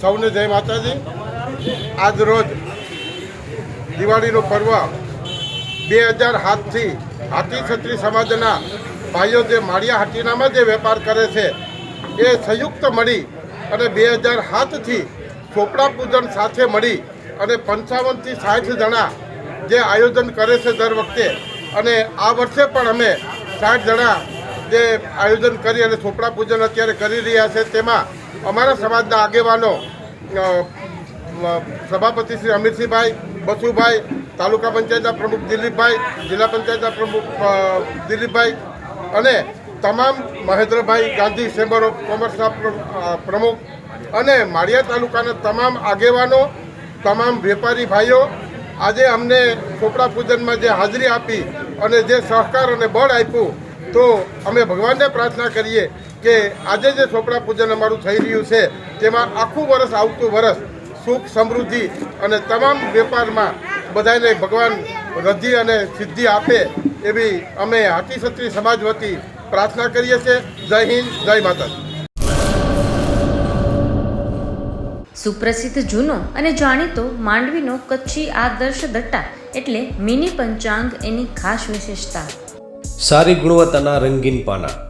સૌને જય માતાજી. આજ રોજ દિવાળીનું પર્વ બે હજાર સાતથી હાથી છત્રી સમાજના ભાઈઓ જે માળિયા હાટીનામાં જે વેપાર કરે છે, એ સંયુક્ત મળી અને બે હજાર સાતથી ચોપડા પૂજન સાથે મળી અને પંચાવનથી સાઠ જણા જે આયોજન કરે છે દર વખતે. અને આ વર્ષે પણ અમે સાઠ જણા જે આયોજન કરી અને ચોપડા પૂજન અત્યારે કરી રહ્યા છે, તેમાં અમારા સમાજના આગેવાનો સભાપતિ શ્રી અમિતસિંહભાઈ, બસુભાઈ, તાલુકા પંચાયતના પ્રમુખ દિલીપભાઈ, જિલ્લા પંચાયતના પ્રમુખ દિલીપભાઈ અને તમામ મહેન્દ્રભાઈ ગાંધી ચેમ્બર ઓફ કોમર્સના પ્રમુખ અને માળિયા તાલુકાના તમામ આગેવાનો, તમામ વેપારી ભાઈઓ, આજે અમને ચોપડા પૂજનમાં જે હાજરી આપી અને જે સહકાર અને બળ આપ્યું, તો અમે ભગવાનને પ્રાર્થના કરીએ કે આજે જે ચોપડા પૂજન અમારું થઈ રહ્યું છે તેમાં આખું વર્ષ આવતું વર્ષ સુખ સમૃદ્ધિ અને તમામ વેપારમાં બધાને ભગવાન રદ્ધિ અને સિદ્ધિ આપે એવી અમે હાથી છત્રી સમાજ વતી પ્રાર્થના કરીએ છીએ. જય હિન્દ જય માતાજી. સુપ્રસિદ્ધ જૂનો અને જાણીતો માંડવીનો કચ્છી આદર્શ દટ્ટા એટલે મિની પંચાંગ એની ખાસ વિશેષતા. સારી ગુણવત્તાના રંગીન પાના.